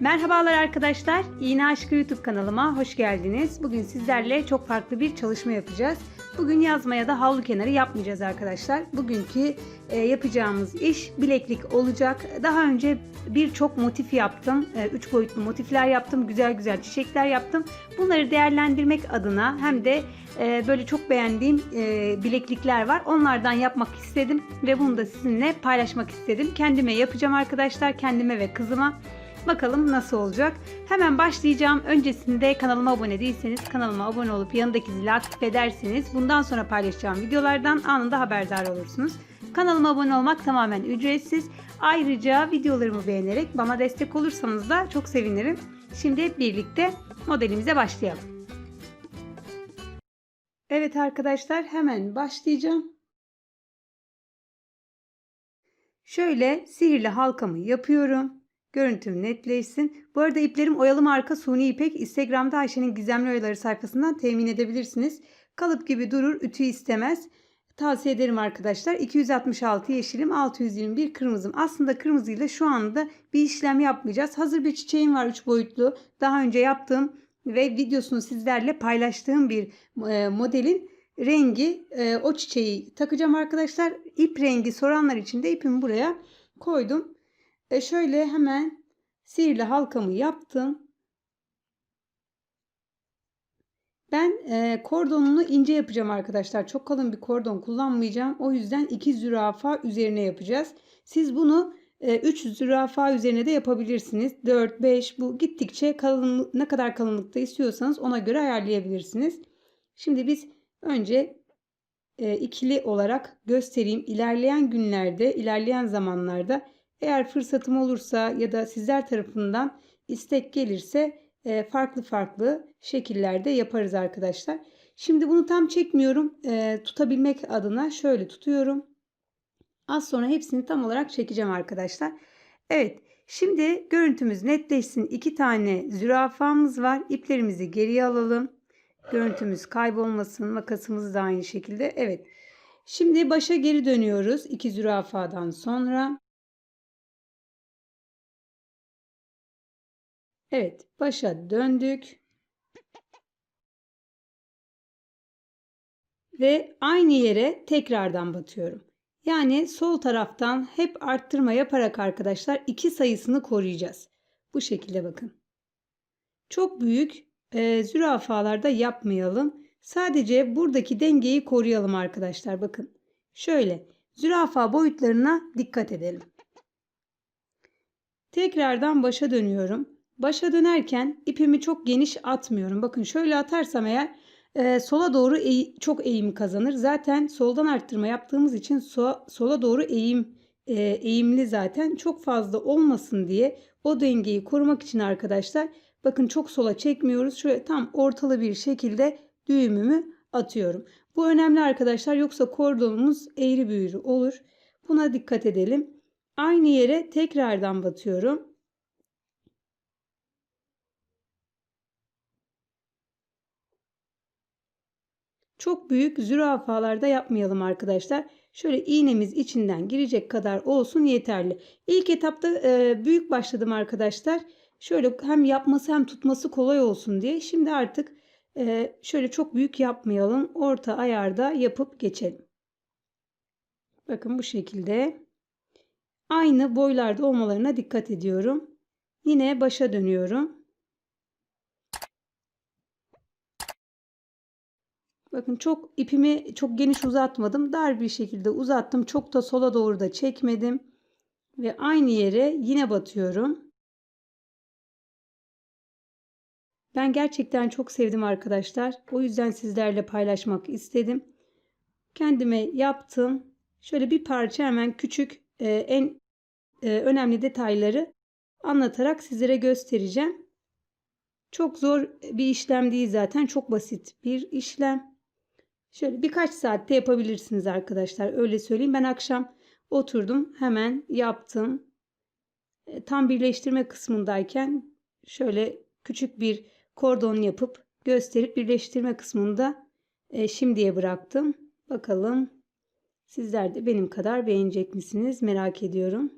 Merhabalar arkadaşlar. İğne Aşkı YouTube kanalıma hoş geldiniz. Bugün sizlerle çok farklı bir çalışma yapacağız. Bugün yazmaya da havlu kenarı yapmayacağız arkadaşlar. Bugünkü e, yapacağımız iş bileklik olacak. Daha önce birçok motif yaptım. 3 boyutlu motifler yaptım. Güzel güzel çiçekler yaptım. Bunları değerlendirmek adına hem de e, böyle çok beğendiğim e, bileklikler var. Onlardan yapmak istedim ve bunu da sizinle paylaşmak istedim. Kendime yapacağım arkadaşlar. Kendime ve kızıma. Bakalım nasıl olacak. Hemen başlayacağım. Öncesinde kanalıma abone değilseniz kanalıma abone olup yanındaki zili aktif ederseniz bundan sonra paylaşacağım videolardan anında haberdar olursunuz. Kanalıma abone olmak tamamen ücretsiz. Ayrıca videolarımı beğenerek bana destek olursanız da çok sevinirim. Şimdi hep birlikte modelimize başlayalım. Evet arkadaşlar hemen başlayacağım. Şöyle sihirli halkamı yapıyorum. Görüntüm netleşsin. Bu arada iplerim oyalı marka suni ipek. Instagram'da Ayşe'nin gizemli oyaları sayfasından temin edebilirsiniz. Kalıp gibi durur, ütü istemez. Tavsiye ederim arkadaşlar. 266 yeşilim, 621 kırmızım. Aslında kırmızıyla şu anda bir işlem yapmayacağız. Hazır bir çiçeğim var 3 boyutlu. Daha önce yaptığım ve videosunu sizlerle paylaştığım bir e, modelin rengi e, o çiçeği takacağım arkadaşlar. İp rengi soranlar için de ipimi buraya koydum. E şöyle hemen sihirli halkamı yaptım. Ben e, kordonunu ince yapacağım arkadaşlar. Çok kalın bir kordon kullanmayacağım. O yüzden 2 zürafa üzerine yapacağız. Siz bunu 3 e, zürafa üzerine de yapabilirsiniz. 4, 5 bu gittikçe kalın, ne kadar kalınlıkta istiyorsanız ona göre ayarlayabilirsiniz. Şimdi biz önce e, ikili olarak göstereyim. İlerleyen günlerde, ilerleyen zamanlarda eğer fırsatım olursa ya da sizler tarafından istek gelirse e, farklı farklı şekillerde yaparız arkadaşlar. Şimdi bunu tam çekmiyorum. E, tutabilmek adına şöyle tutuyorum. Az sonra hepsini tam olarak çekeceğim arkadaşlar. Evet. Şimdi görüntümüz netleşsin. İki tane zürafamız var. İplerimizi geriye alalım. Görüntümüz kaybolmasın. Makasımız da aynı şekilde. Evet. Şimdi başa geri dönüyoruz. İki zürafadan sonra. Evet, başa döndük. Ve aynı yere tekrardan batıyorum. Yani sol taraftan hep arttırma yaparak arkadaşlar iki sayısını koruyacağız. Bu şekilde bakın. Çok büyük e, zürafalarda yapmayalım. Sadece buradaki dengeyi koruyalım arkadaşlar. Bakın şöyle zürafa boyutlarına dikkat edelim. Tekrardan başa dönüyorum. Başa dönerken ipimi çok geniş atmıyorum. Bakın şöyle atarsam eğer e, sola doğru eğ çok eğim kazanır. Zaten soldan arttırma yaptığımız için so sola doğru eğim e, eğimli zaten. Çok fazla olmasın diye o dengeyi korumak için arkadaşlar bakın çok sola çekmiyoruz. Şöyle tam ortalı bir şekilde düğümümü atıyorum. Bu önemli arkadaşlar yoksa kordonumuz eğri büğrü olur. Buna dikkat edelim. Aynı yere tekrardan batıyorum. Çok büyük zürafalarda yapmayalım arkadaşlar. Şöyle iğnemiz içinden girecek kadar olsun yeterli. İlk etapta e, büyük başladım arkadaşlar. Şöyle hem yapması hem tutması kolay olsun diye. Şimdi artık e, şöyle çok büyük yapmayalım. Orta ayarda yapıp geçelim. Bakın bu şekilde. Aynı boylarda olmalarına dikkat ediyorum. Yine başa dönüyorum. Bakın çok ipimi çok geniş uzatmadım. Dar bir şekilde uzattım. Çok da sola doğru da çekmedim. Ve aynı yere yine batıyorum. Ben gerçekten çok sevdim arkadaşlar. O yüzden sizlerle paylaşmak istedim. Kendime yaptım. Şöyle bir parça hemen küçük e, en e, önemli detayları anlatarak sizlere göstereceğim. Çok zor bir işlem değil zaten. Çok basit bir işlem. Şöyle birkaç saatte yapabilirsiniz arkadaşlar. Öyle söyleyeyim. Ben akşam oturdum. Hemen yaptım. E, tam birleştirme kısmındayken şöyle küçük bir kordon yapıp gösterip birleştirme kısmında e, şimdiye bıraktım. Bakalım sizler de benim kadar beğenecek misiniz? Merak ediyorum.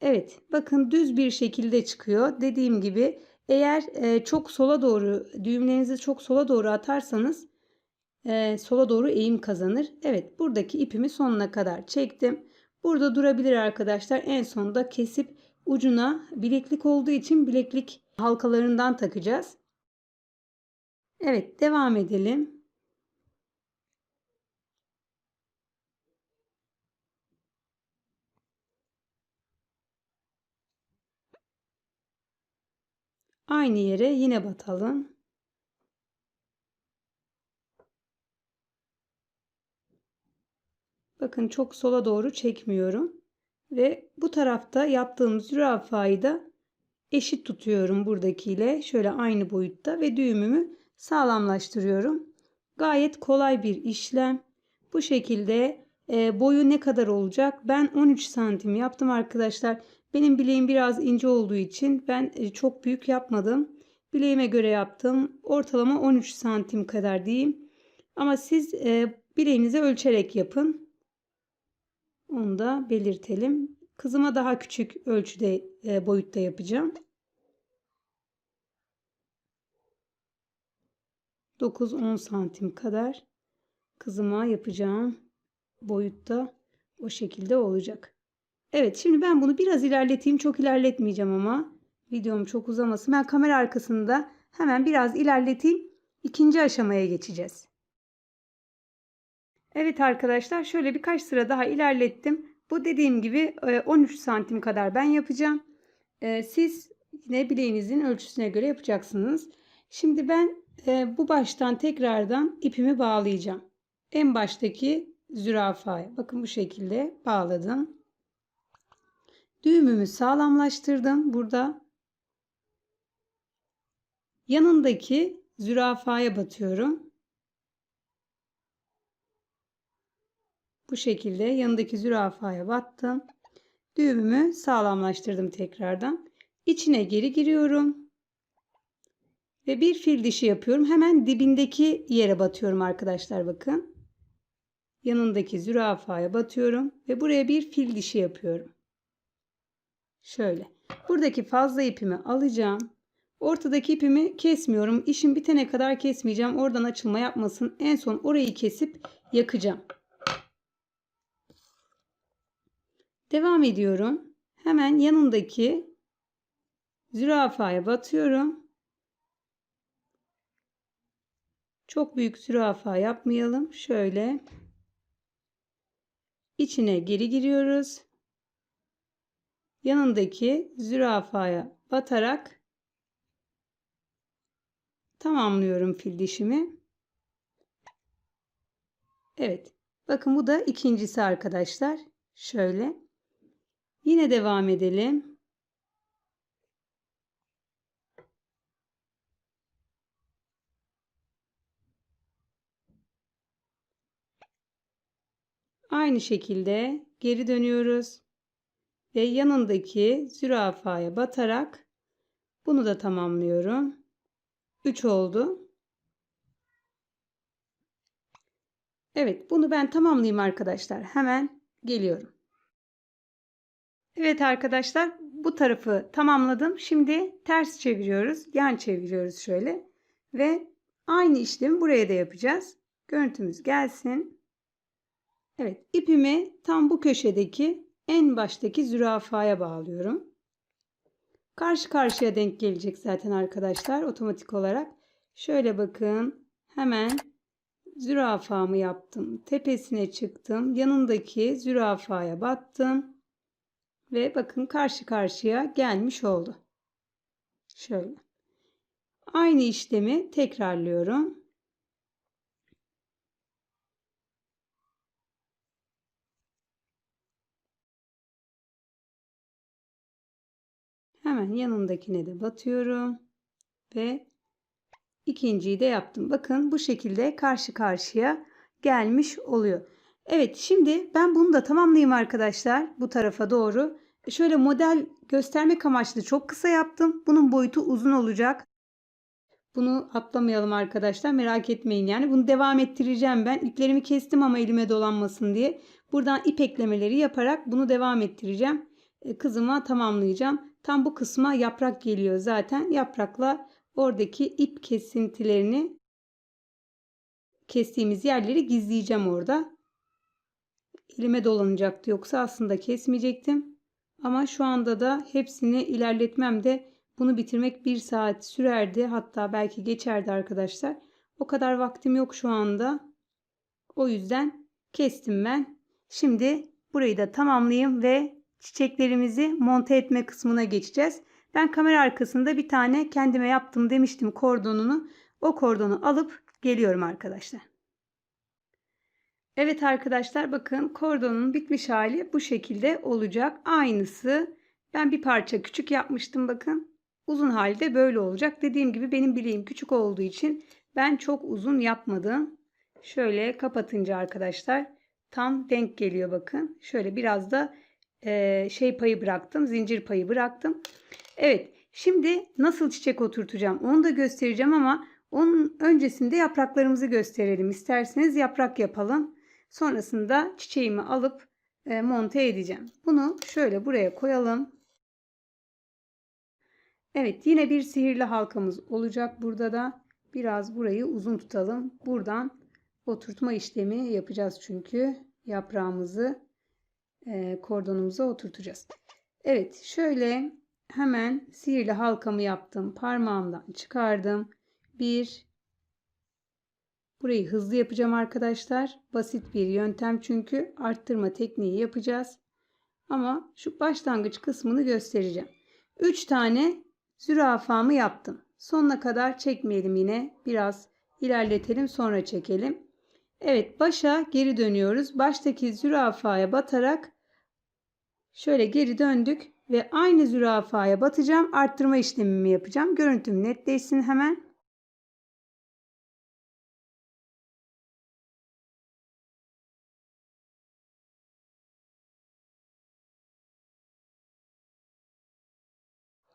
Evet bakın düz bir şekilde çıkıyor. Dediğim gibi eğer e, çok sola doğru düğümlerinizi çok sola doğru atarsanız e, sola doğru eğim kazanır. Evet buradaki ipimi sonuna kadar çektim. Burada durabilir arkadaşlar. En sonunda kesip ucuna bileklik olduğu için bileklik halkalarından takacağız. Evet devam edelim. Aynı yere yine batalım. Bakın çok sola doğru çekmiyorum. Ve bu tarafta yaptığım zürafayı da eşit tutuyorum buradakiyle. Şöyle aynı boyutta ve düğümümü sağlamlaştırıyorum. Gayet kolay bir işlem. Bu şekilde e, boyu ne kadar olacak? Ben 13 santim yaptım arkadaşlar. Benim bileğim biraz ince olduğu için ben e, çok büyük yapmadım. Bileğime göre yaptım. Ortalama 13 santim kadar diyeyim. Ama siz e, bileğinize ölçerek yapın. Onu da belirtelim. Kızıma daha küçük ölçüde e, boyutta yapacağım. 9-10 santim kadar kızıma yapacağım boyutta o şekilde olacak. Evet şimdi ben bunu biraz ilerleteyim. Çok ilerletmeyeceğim ama videom çok uzamasın. Ben kamera arkasında hemen biraz ilerleteyim. İkinci aşamaya geçeceğiz. Evet arkadaşlar şöyle birkaç sıra daha ilerlettim. Bu dediğim gibi 13 e, santim kadar ben yapacağım. E, siz yine bileğinizin ölçüsüne göre yapacaksınız. Şimdi ben e, bu baştan tekrardan ipimi bağlayacağım. En baştaki zürafaya bakın bu şekilde bağladım. Düğümümü sağlamlaştırdım burada. Yanındaki zürafaya batıyorum. Bu şekilde yanındaki zürafaya battım. Düğümümü sağlamlaştırdım tekrardan. İçine geri giriyorum. Ve bir fil dişi yapıyorum. Hemen dibindeki yere batıyorum arkadaşlar bakın. Yanındaki zürafaya batıyorum ve buraya bir fil dişi yapıyorum. Şöyle. Buradaki fazla ipimi alacağım. Ortadaki ipimi kesmiyorum. İşim bitene kadar kesmeyeceğim. Oradan açılma yapmasın. En son orayı kesip yakacağım. Devam ediyorum. Hemen yanındaki zürafaya batıyorum. Çok büyük zürafa yapmayalım. Şöyle içine geri giriyoruz. Yanındaki zürafaya batarak tamamlıyorum fil dişimi. Evet. Bakın bu da ikincisi arkadaşlar. Şöyle. Yine devam edelim. Aynı şekilde geri dönüyoruz. Ve yanındaki zürafaya batarak bunu da tamamlıyorum. 3 oldu. Evet bunu ben tamamlayayım arkadaşlar. Hemen geliyorum. Evet arkadaşlar bu tarafı tamamladım. Şimdi ters çeviriyoruz. Yan çeviriyoruz şöyle. Ve aynı işlemi buraya da yapacağız. Görüntümüz gelsin. Evet ipimi tam bu köşedeki en baştaki zürafaya bağlıyorum. Karşı karşıya denk gelecek zaten arkadaşlar otomatik olarak. Şöyle bakın hemen zürafamı yaptım. Tepesine çıktım. Yanındaki zürafaya battım. Ve bakın karşı karşıya gelmiş oldu. Şöyle. Aynı işlemi tekrarlıyorum. Hemen yanındakine de batıyorum. Ve ikinciyi de yaptım. Bakın bu şekilde karşı karşıya gelmiş oluyor. Evet şimdi ben bunu da tamamlayayım arkadaşlar bu tarafa doğru. Şöyle model göstermek amaçlı çok kısa yaptım. Bunun boyutu uzun olacak. Bunu atlamayalım arkadaşlar merak etmeyin yani. Bunu devam ettireceğim ben. İplerimi kestim ama elime dolanmasın diye. Buradan ip eklemeleri yaparak bunu devam ettireceğim. e, kızıma tamamlayacağım. Tam bu kısma yaprak geliyor zaten. Yaprakla oradaki ip kesintilerini kestiğimiz yerleri gizleyeceğim orada. Elime dolanacaktı yoksa aslında kesmeyecektim. Ama şu anda da hepsini ilerletmem de bunu bitirmek bir saat sürerdi. Hatta belki geçerdi arkadaşlar. O kadar vaktim yok şu anda. O yüzden kestim ben. Şimdi burayı da tamamlayayım ve çiçeklerimizi monte etme kısmına geçeceğiz. Ben kamera arkasında bir tane kendime yaptım demiştim kordonunu. O kordonu alıp geliyorum arkadaşlar. Evet arkadaşlar bakın kordonun bitmiş hali bu şekilde olacak. Aynısı ben bir parça küçük yapmıştım bakın. Uzun halde böyle olacak. Dediğim gibi benim bileğim küçük olduğu için ben çok uzun yapmadım. Şöyle kapatınca arkadaşlar tam denk geliyor bakın. Şöyle biraz da şey payı bıraktım. Zincir payı bıraktım. Evet şimdi nasıl çiçek oturtacağım onu da göstereceğim ama onun öncesinde yapraklarımızı gösterelim. İsterseniz yaprak yapalım. Sonrasında çiçeğimi alıp monte edeceğim. Bunu şöyle buraya koyalım. Evet yine bir sihirli halkamız olacak burada da. Biraz burayı uzun tutalım. Buradan oturtma işlemi yapacağız çünkü yaprağımızı kordonumuza oturtacağız. Evet şöyle hemen sihirli halkamı yaptım. Parmağımdan çıkardım. Bir Burayı hızlı yapacağım arkadaşlar. Basit bir yöntem çünkü arttırma tekniği yapacağız. Ama şu başlangıç kısmını göstereceğim. 3 tane zürafamı yaptım. Sonuna kadar çekmeyelim yine. Biraz ilerletelim sonra çekelim. Evet başa geri dönüyoruz. Baştaki zürafaya batarak şöyle geri döndük ve aynı zürafaya batacağım. Arttırma işlemimi yapacağım. Görüntüm netleşsin hemen.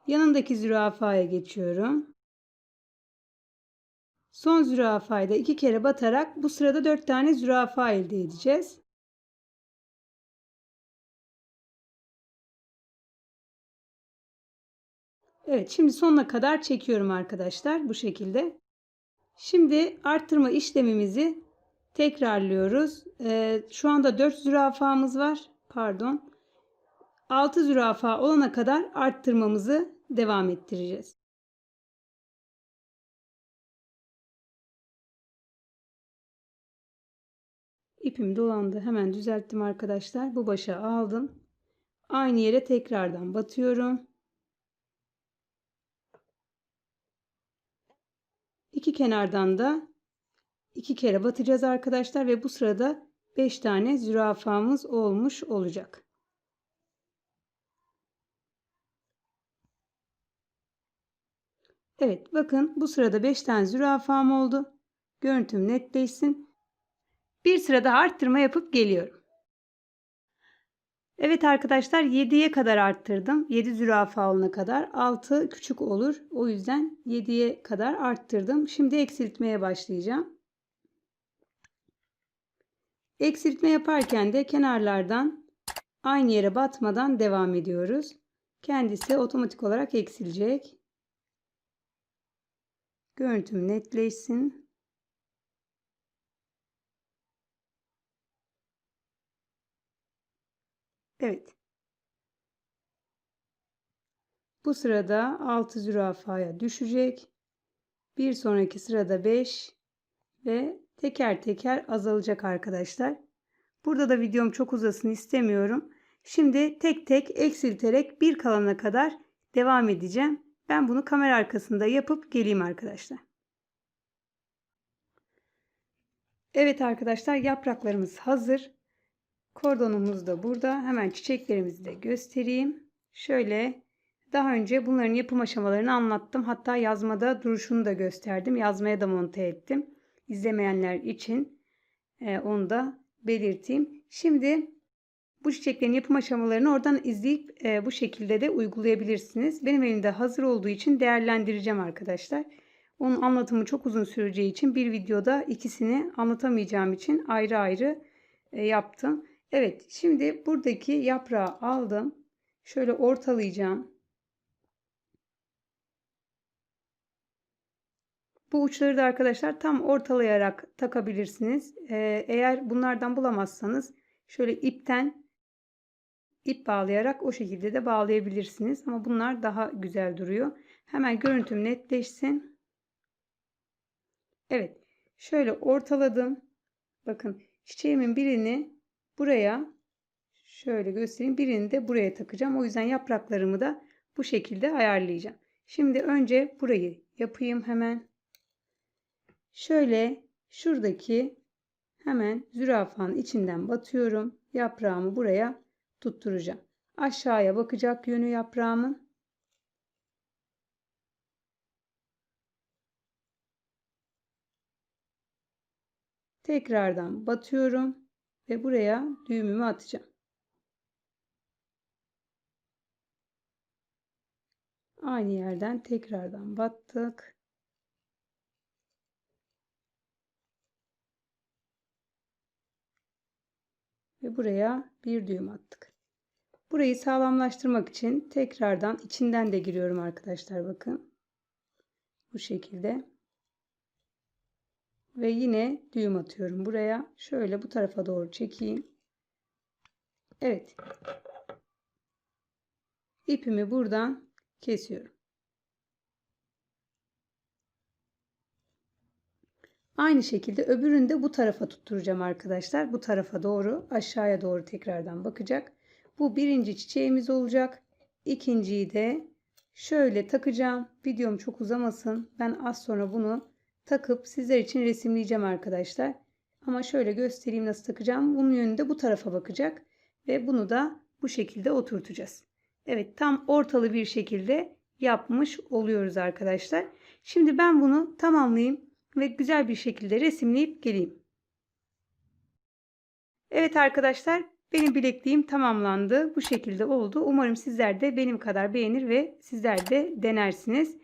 Yanındaki zürafaya geçiyorum. Son zürafayı da iki kere batarak bu sırada dört tane zürafa elde edeceğiz. Evet şimdi sonuna kadar çekiyorum arkadaşlar bu şekilde. Şimdi arttırma işlemimizi tekrarlıyoruz. Ee, şu anda 4 zürafamız var. Pardon. 6 zürafa olana kadar arttırmamızı devam ettireceğiz. İpim dolandı. Hemen düzelttim arkadaşlar. Bu başa aldım. Aynı yere tekrardan batıyorum. İki kenardan da iki kere batacağız arkadaşlar ve bu sırada 5 tane zürafamız olmuş olacak. Evet bakın bu sırada 5 tane zürafam oldu. Görüntüm netleşsin. Bir sırada arttırma yapıp geliyorum. Evet arkadaşlar 7'ye kadar arttırdım. 7 zürafa olana kadar 6 küçük olur. O yüzden 7'ye kadar arttırdım. Şimdi eksiltmeye başlayacağım. Eksiltme yaparken de kenarlardan aynı yere batmadan devam ediyoruz. Kendisi otomatik olarak eksilecek. Görüntüm netleşsin. Evet. Bu sırada 6 zürafaya düşecek. Bir sonraki sırada 5 ve teker teker azalacak arkadaşlar. Burada da videom çok uzasın istemiyorum. Şimdi tek tek eksilterek bir kalana kadar devam edeceğim. Ben bunu kamera arkasında yapıp geleyim arkadaşlar. Evet arkadaşlar yapraklarımız hazır. Kordonumuz da burada. Hemen çiçeklerimizi de göstereyim. Şöyle daha önce bunların yapım aşamalarını anlattım. Hatta yazmada duruşunu da gösterdim. Yazmaya da monte ettim. İzlemeyenler için e, onu da belirteyim. Şimdi bu çiçeklerin yapım aşamalarını oradan izleyip e, bu şekilde de uygulayabilirsiniz. Benim elimde hazır olduğu için değerlendireceğim arkadaşlar. Onun anlatımı çok uzun süreceği için bir videoda ikisini anlatamayacağım için ayrı ayrı e, yaptım. Evet şimdi buradaki yaprağı aldım. şöyle ortalayacağım. Bu uçları da arkadaşlar tam ortalayarak takabilirsiniz. Ee, eğer bunlardan bulamazsanız şöyle ipten ip bağlayarak o şekilde de bağlayabilirsiniz. Ama bunlar daha güzel duruyor. Hemen görüntüm netleşsin. Evet. Şöyle ortaladım. Bakın çiçeğimin birini buraya şöyle göstereyim. Birini de buraya takacağım. O yüzden yapraklarımı da bu şekilde ayarlayacağım. Şimdi önce burayı yapayım hemen. Şöyle şuradaki hemen zürafanın içinden batıyorum. Yaprağımı buraya tutturacağım. Aşağıya bakacak yönü yaprağımın. Tekrardan batıyorum ve buraya düğümümü atacağım. Aynı yerden tekrardan battık. Ve buraya bir düğüm attık. Burayı sağlamlaştırmak için tekrardan içinden de giriyorum arkadaşlar bakın. Bu şekilde. Ve yine düğüm atıyorum buraya. Şöyle bu tarafa doğru çekeyim. Evet. İpimi buradan kesiyorum. Aynı şekilde öbürünü de bu tarafa tutturacağım arkadaşlar. Bu tarafa doğru aşağıya doğru tekrardan bakacak. Bu birinci çiçeğimiz olacak. İkinciyi de şöyle takacağım. Videom çok uzamasın. Ben az sonra bunu takıp sizler için resimleyeceğim arkadaşlar. Ama şöyle göstereyim nasıl takacağım. Bunun yönü de bu tarafa bakacak. Ve bunu da bu şekilde oturtacağız. Evet tam ortalı bir şekilde yapmış oluyoruz arkadaşlar. Şimdi ben bunu tamamlayayım ve güzel bir şekilde resimleyip geleyim. Evet arkadaşlar benim bilekliğim tamamlandı. Bu şekilde oldu. Umarım sizler de benim kadar beğenir ve sizler de denersiniz.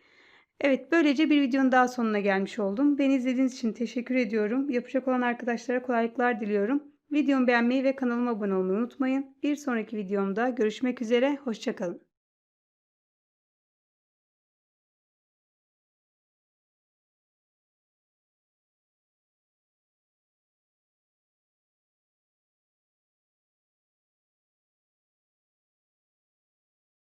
Evet böylece bir videonun daha sonuna gelmiş oldum. Beni izlediğiniz için teşekkür ediyorum. Yapacak olan arkadaşlara kolaylıklar diliyorum. Videomu beğenmeyi ve kanalıma abone olmayı unutmayın. Bir sonraki videomda görüşmek üzere. Hoşçakalın.